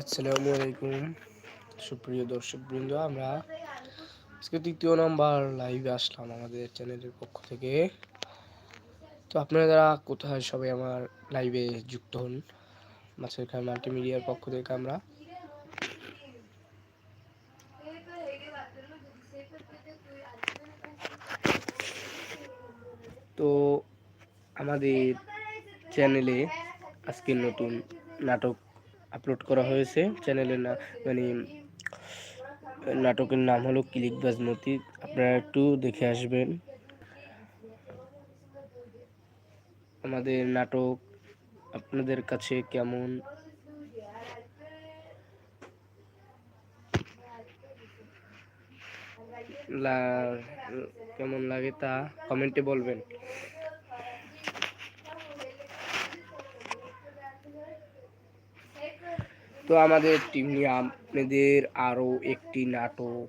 আসসালামু আলাইকুম। সুপ্রিয় দর্শক বৃন্দ আমরা আজকে তৃতীয় নাম্বার লাইভে আসলাম আমাদের চ্যানেলের পক্ষ থেকে। তো আপনারা যারা কোথায় সবাই আমার লাইভে যুক্ত হন মাছের খাল মাল্টিমিডিয়ার পক্ষ থেকে আমরা। তো আমাদের চ্যানেলে আজকে নতুন নাটক আপলোড করা হয়েছে চ্যানেলের না মানে নাটকের নাম হলো ক্লিক বাজমতি, আপনারা একটু দেখে আসবেন। আমাদের নাটক আপনাদের কাছে কেমন? কেমন লাগে তা কমেন্টে বলবেন। তো আমাদের টিম নিয়ে আপনাদের আরও একটি নাটক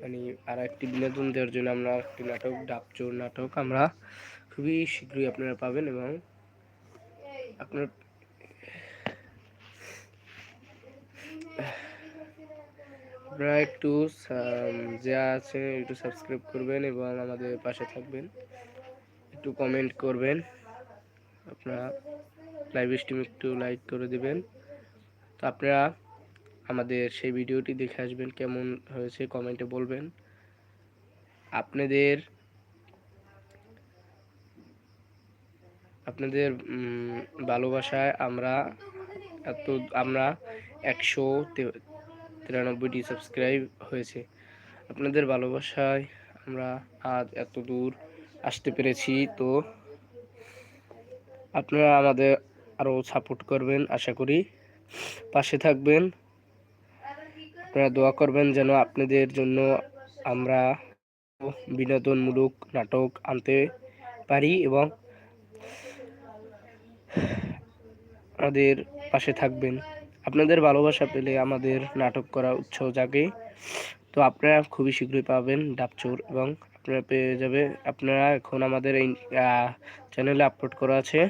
মানে আর একটি বিনোদন দেওয়ার জন্য আমরা একটি নাটক, ডাবচোর নাটক আমরা খুবই শীঘ্রই আপনারা পাবেন এবং আপনার আপনারা একটু যা আছে একটু সাবস্ক্রাইব করবেন এবং আমাদের পাশে থাকবেন। একটু কমেন্ট করবেন। আপনারা লাইভ স্ট্রিম একটু লাইক করে দিবেন। আপনারা আমাদের সেই ভিডিওটি দেখে আসবেন, কেমন হয়েছে কমেন্টে বলবেন। আপনাদের আপনাদের ভালোবাসায় আমরা এত, আমরা একশো তিরানব্বইটি সাবস্ক্রাইব হয়েছে। আপনাদের ভালোবাসায় আমরা আজ এত দূর আসতে পেরেছি, তো আপনারা আমাদের আরও সাপোর্ট করবেন, আশা করি। পাশে থাকবেন। আপনারা দোয়া করবেন যেন আপনাদের জন্য আমরা বিনোদনমূলক নাটক আনতে পারি এবং আমাদের পাশে থাকবেন। আপনাদের ভালোবাসা পেলে আমাদের নাটক করা উৎসাহ জাগে। তো আপনারা খুবই শীঘ্রই পাবেন ডাবচোর এবং আপনারা পেয়ে যাবে, আপনারা এখন আমাদের এই চ্যানেলে আপলোড করা আছে।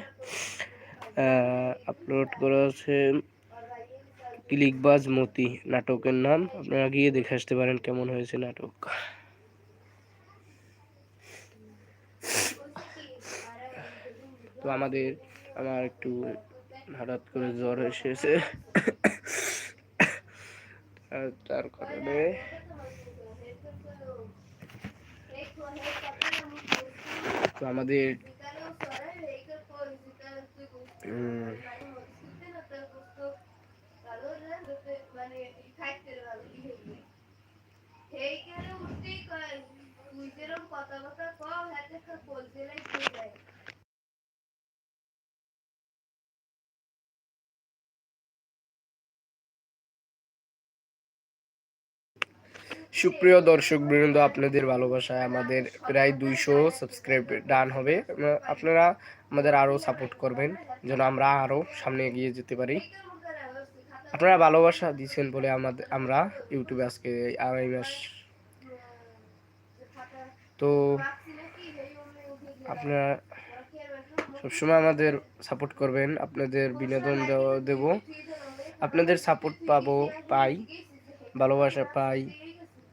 আপলোড করা আছে ক্লিকবাজ মতি নাটকের নাম। আপনারা গিয়ে দেখে আসতে পারেন কেমন হয়েছে নাটক। তো আমাদের, আমার একটু হঠাৎ করে জ্বর এসেছে। তার কারণে তো আমাদের সুপ্রিয় দর্শক বৃন্দ, আপনাদের ভালোবাসায় আমাদের প্রায় দুইশো সাবস্ক্রাইব ডান হবে। আপনারা আমাদের আরও সাপোর্ট করবেন, যেন আমরা আরও সামনে এগিয়ে যেতে পারি। আপনারা ভালোবাসা দিচ্ছেন বলে আমাদের, আমরা ইউটিউবে আজকে আড়াই মাস। তো আপনারা সবসময় আমাদের সাপোর্ট করবেন, আপনাদের বিনোদন দেব। আপনাদের সাপোর্ট পাবো, পাই, ভালোবাসা পাই।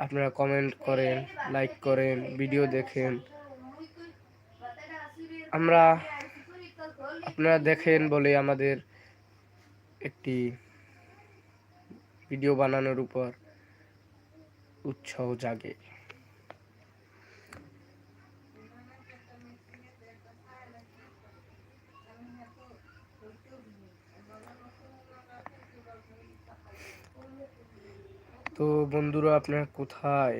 আপনারা কমেন্ট করেন লাইক করেন ভিডিও দেখেন। আমরা আপনারা দেখেন বলে আমাদের একটি ভিডিও বানানোর উপর উৎসাহ জাগে। তো বন্ধুরা, আপনারা কোথায়?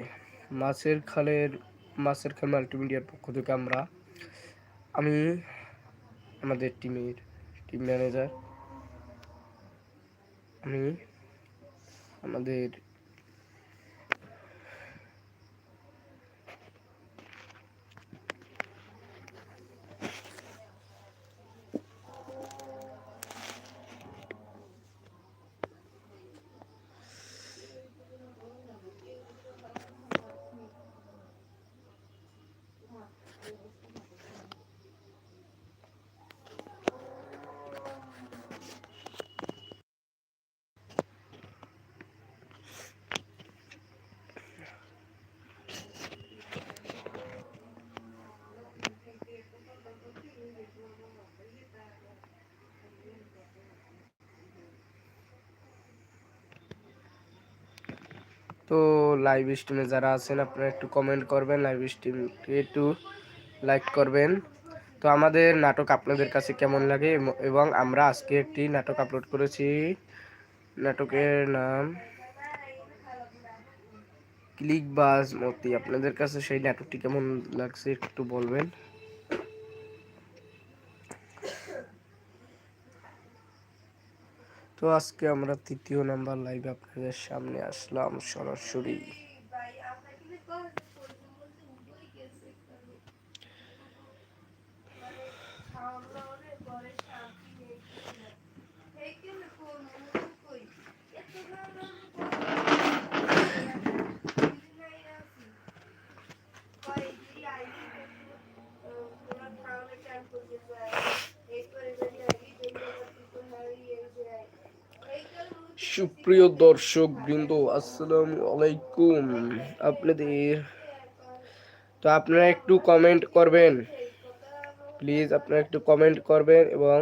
মাছের খালের, মাছের খাল মাল্টিমিডিয়ার পক্ষ থেকে আমরা, আমি, আমাদের টিমের, টিম ম্যানেজার, আমি আমাদের তো লাইভ স্ট্রিমে যারা আছেন, আপনারা একটু কমেন্ট করবেন লাইভ স্ট্রিমকে একটু লাইক করবেন। তো আমাদের নাটক আপনাদের কাছে কেমন লাগে? এবং আমরা আজকে একটি নাটক আপলোড করেছি। নাটকের নাম ক্লিক বাস মতি। আপনাদের কাছে সেই নাটকটি কেমন লাগছে একটু বলবেন? তো আজকে আমরা তৃতীয় নাম্বার লাইভে আপনাদের সামনে আসলাম সরাসরি। সুপ্রিয় দর্শক বৃন্দ, আসসালামু আলাইকুম। আপনাদের, তো আপনারা একটু কমেন্ট করবেন। প্লিজ আপনারা একটু কমেন্ট করবেন এবং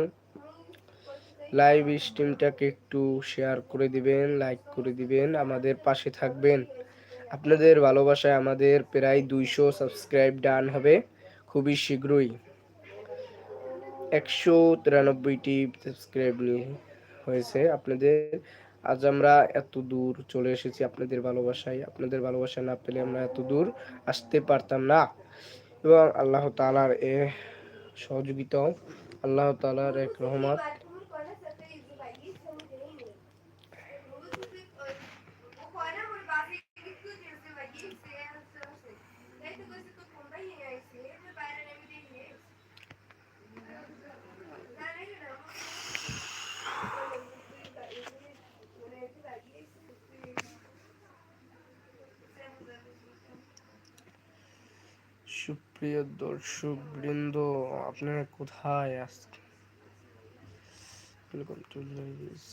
লাইভ স্ট্রিমটাকে একটু শেয়ার করে দিবেন লাইক করে দিবেন, আমাদের পাশে থাকবেন। আপনাদের ভালোবাসায় আমাদের প্রায় দুইশো সাবস্ক্রাইব ডান হবে, খুবই শীঘ্রই। একশো তিরানব্বইটি সাবস্ক্রাইব নিয়ে হয়েছে আপনাদের। আজ আমরা এত দূর চলে এসেছি আপনাদের ভালোবাসায়। আপনাদের ভালোবাসা না পেলে আমরা এত দূর আসতে পারতাম না। এবং আল্লাহ তালার এ সহযোগিতাও আল্লাহ তালার এক রহমত। সুপ্রিয় দর্শক বৃন্দ আপনারা কোথায় আসছেন Welcome to Ladies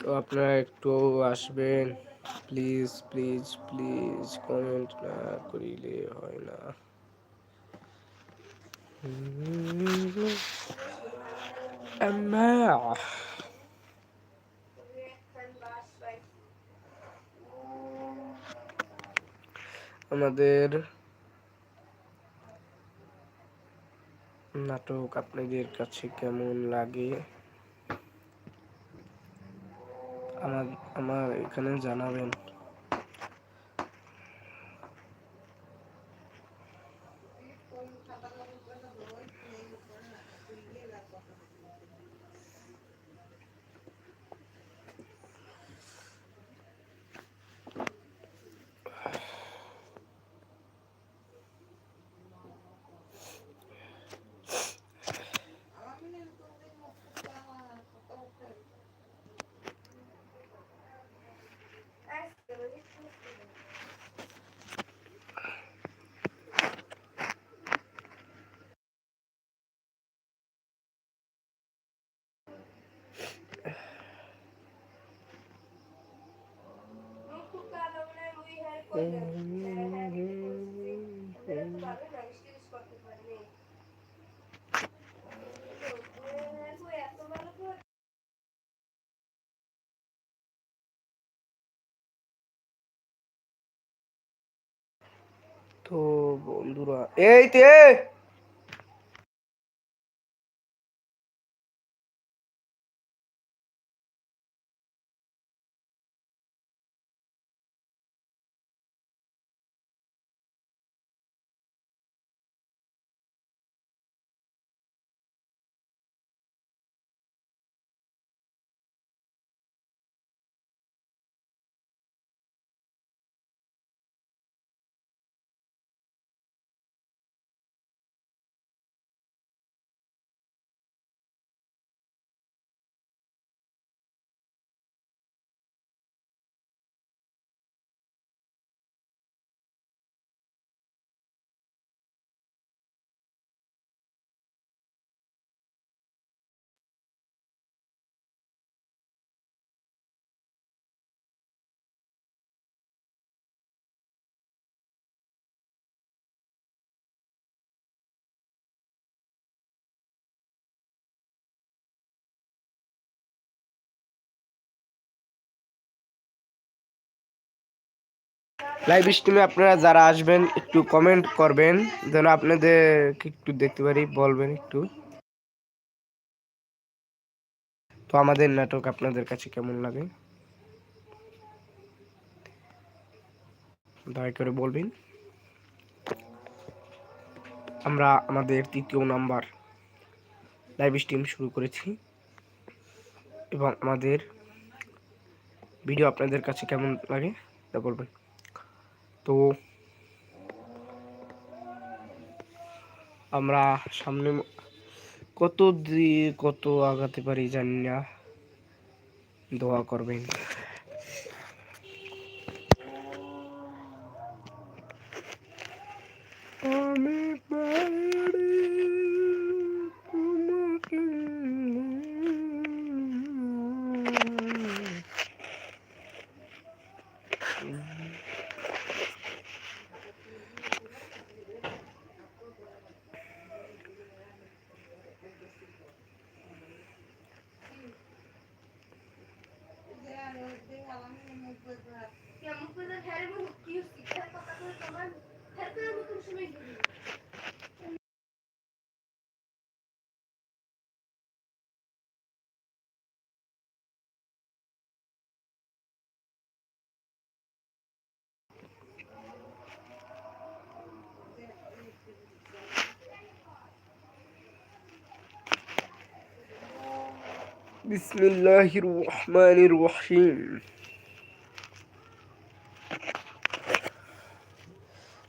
তো আপনারা একটু আসবেন। প্লিজ প্লিজ প্লিজ কমেন্ট না করিলে হয় না। আমাদের নাটক আপনাদের কাছে কেমন লাগে? আমার আমার এখানে জানাবেন। তো বন্ধুরা এই তে লাইভ স্ট্রিমে আপনারা যারা আসবেন, একটু কমেন্ট করবেন, যেন আপনাদের একটু দেখতে পারি, বলবেন একটু। তো আমাদের নাটক আপনাদের কাছে কেমন লাগে? দয়া করে বলবেন। আমরা আমাদের তৃতীয় নাম্বার লাইভ স্ট্রিম শুরু করেছি। এবং আমাদের ভিডিও আপনাদের কাছে কেমন লাগে, তা বলবেন। তো আমরা সামনে কত দিয়ে কত আগাতে পারি জানি না। দোয়া করবেন। বিসমিল্লাহির রহমানির রহিম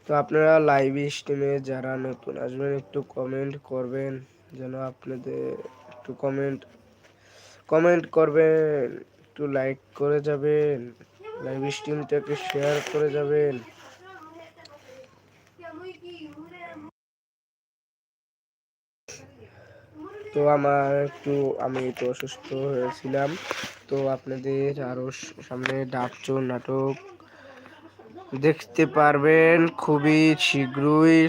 তো আপনারা লাইভ স্ট্রিমে যারা নতুন আসবেন, একটু কমেন্ট করবেন, যেন আপনাদের একটু কমেন্ট কমেন্ট করবেন, একটু লাইক করে যাবেন লাইভ স্ট্রিমটাকে শেয়ার করে যাবেন। তো আমার একটু, আমি একটু অসুস্থ হয়েছিলাম। তো আপনাদের আরও সামনে ডাকচো নাটক। দেখতে পারবেন খুবই শীঘ্রই।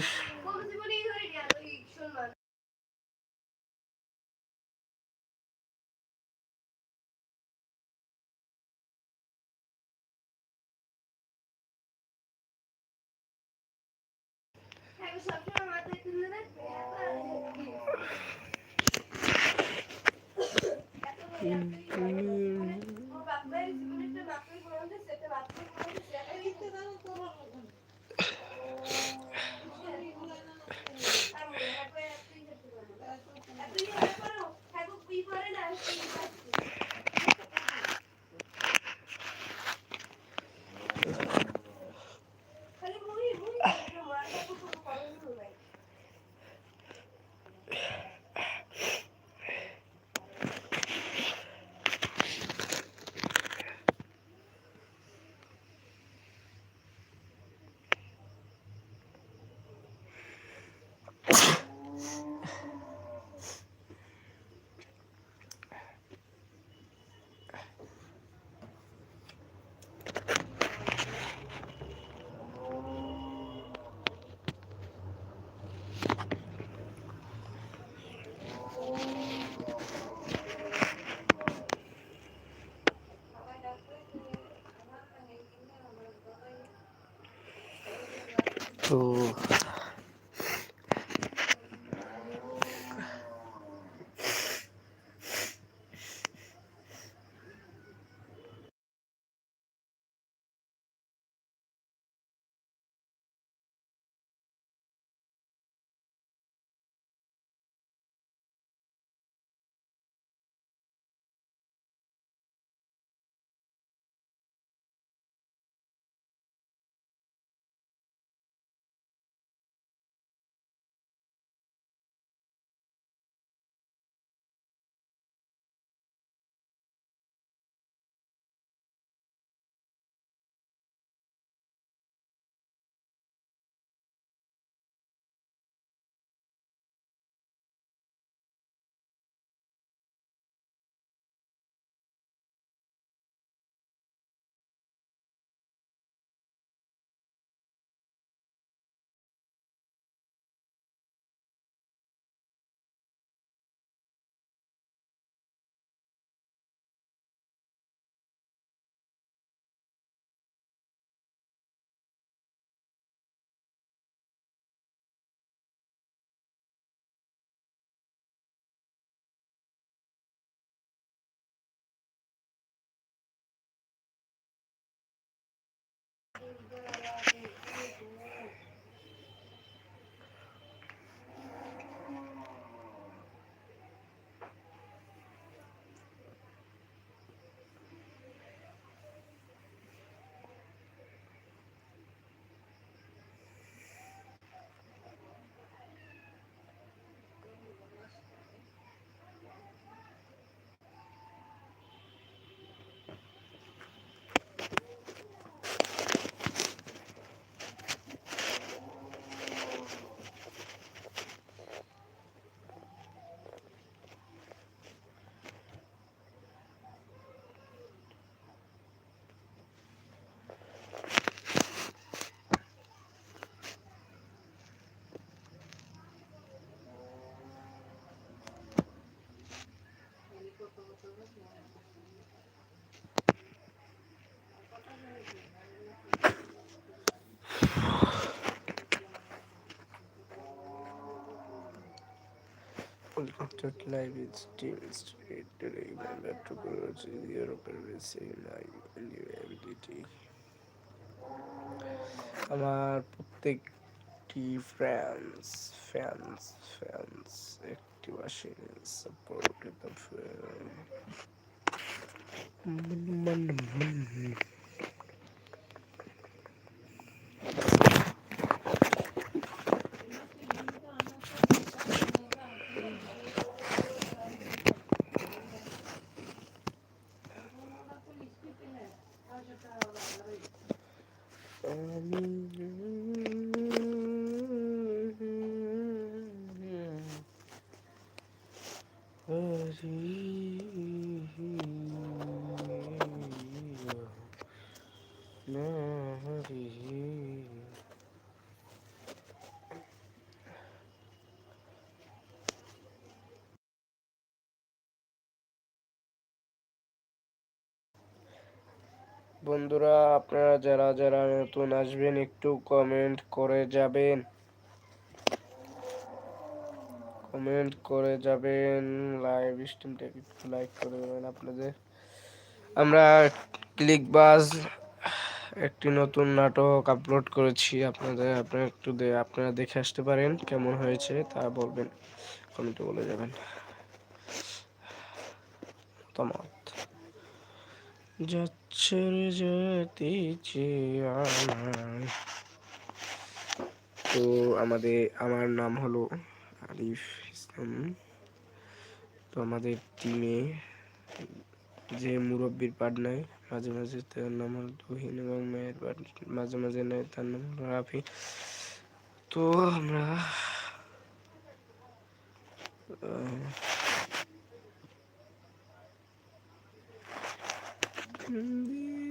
Unlimited live is still straight today regular metropology European racing live new ability আমার প্রত্যেকটি ফ্যান্স ফ্যান্স ফ্যান্স একটি আসে সাপোর্ট বন্ধুরা, আপনারা যারা যারা নতুন আসবেন, একটু কমেন্ট করে যাবেন। কমেন্ট করে যাবেন। লাইভ স্ট্রিমটাকে একটু লাইক করে দেবেন আপনাদের। আমরা ক্লিক বাস একটি নতুন নাটক আপলোড করেছি। আপনাদের, আপনারা একটু আপনারা দেখে আসতে পারেন কেমন হয়েছে, তা বলবেন। কমেন্টে বলে যাবেন। মতামত যাচ্ছে রে তো আমাদের, আমার নাম হলো আরিফ ইসলাম। তো আমাদের টিমে যে মুরব্বীর পার্ট নেয় মাঝে মাঝে তার নাম হলো তুহিন এবং মেয়ের পার্ট, মাঝে মাঝে নেয় তার নাম হলো রাফি। তো আমরা Hindi.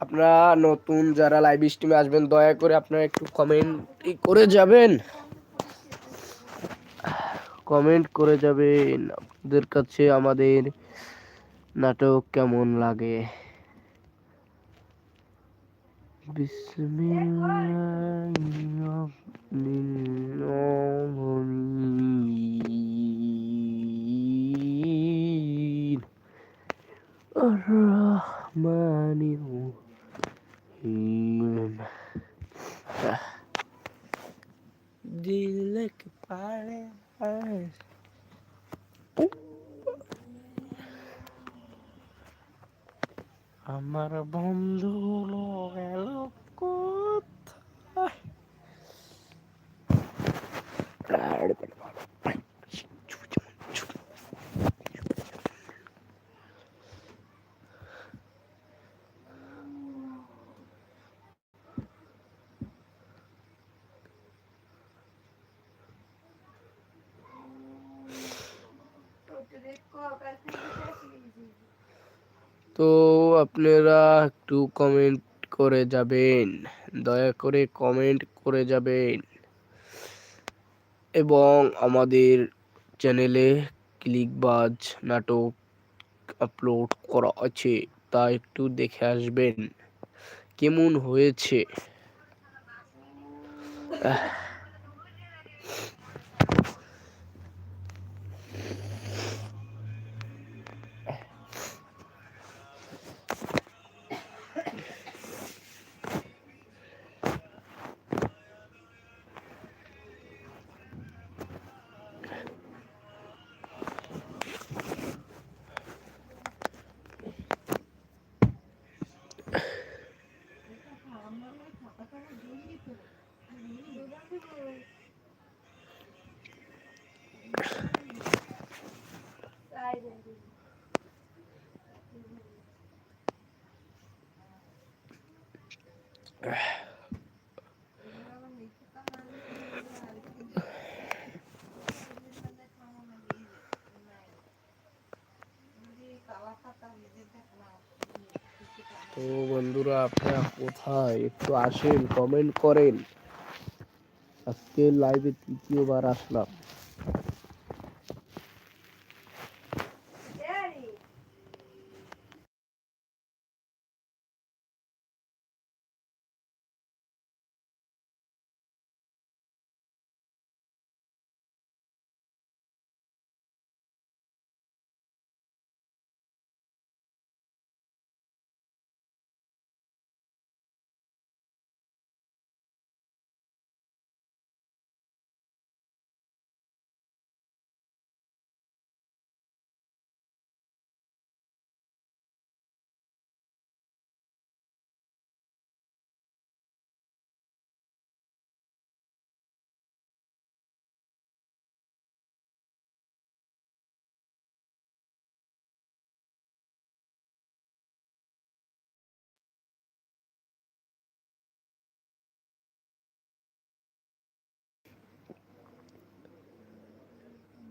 আপনারা নতুন যারা লাইভ স্ট্রিমে আসবেন, দয়া করে আপনারা একটু কমেন্ট করে যাবেন। কমেন্ট করে যাবেন আপনাদের কাছে আমাদের নাটক কেমন লাগে। আমার বন্ধু গেল কোথায় তো দেখো কালকে আমি শেষ করে দিই তো আপনারা একটু কমেন্ট করে যাবেন। দয়া করে কমেন্ট করে যাবেন। এবং আমাদের চ্যানেলে ক্লিকবাজ নাটক আপলোড করা আছে, তা একটু দেখে আসবেন। কেমন হয়েছে? তো বন্ধুরা আপনারা কোথায়? একটু আসেন কমেন্ট করেন। আজকে লাইভে তৃতীয়বার আসলাম।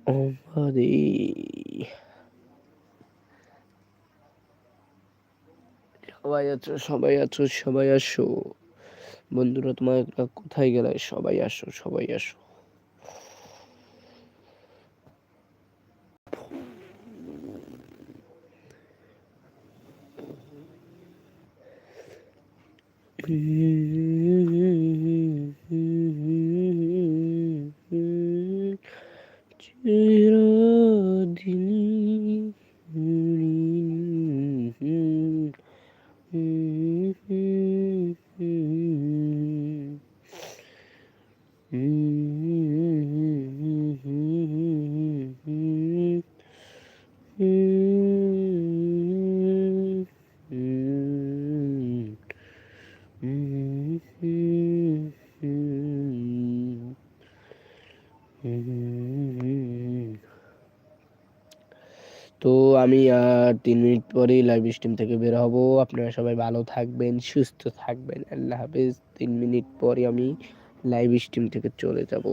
আমারে সবাই আছো সবাই আছো, সবাই আসো। বন্ধুরা, তোমার কোথায় গেলে? সবাই আসো সবাই আসো তো আমি আর তিন মিনিট পরেই লাইভ স্ট্রিম থেকে বের হব। আপনারা সবাই ভালো থাকবেন, সুস্থ থাকবেন। আল্লাহ হাফেজ। তিন মিনিট পরে আমি লাইভ স্ট্রিম থেকে চলে যাব।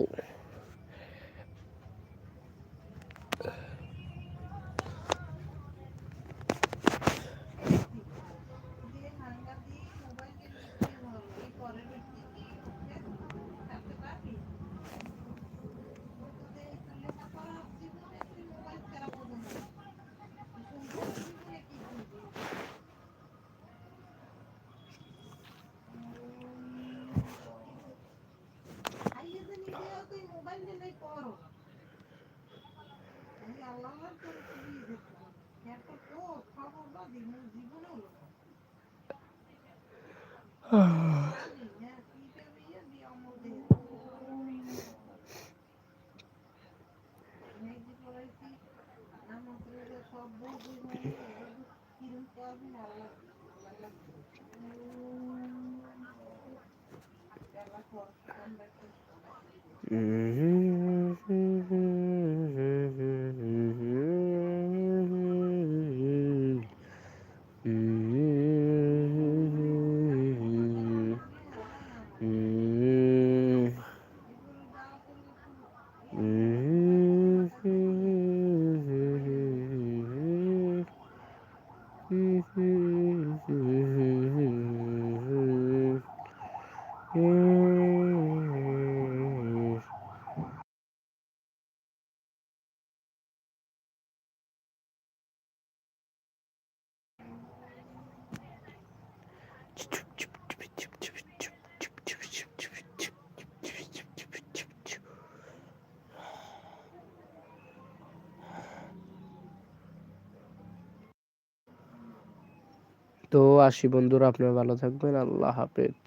Mm-hmm. আসি বন্ধুরা আপনারা ভালো থাকবেন আল্লাহ হাফেজ।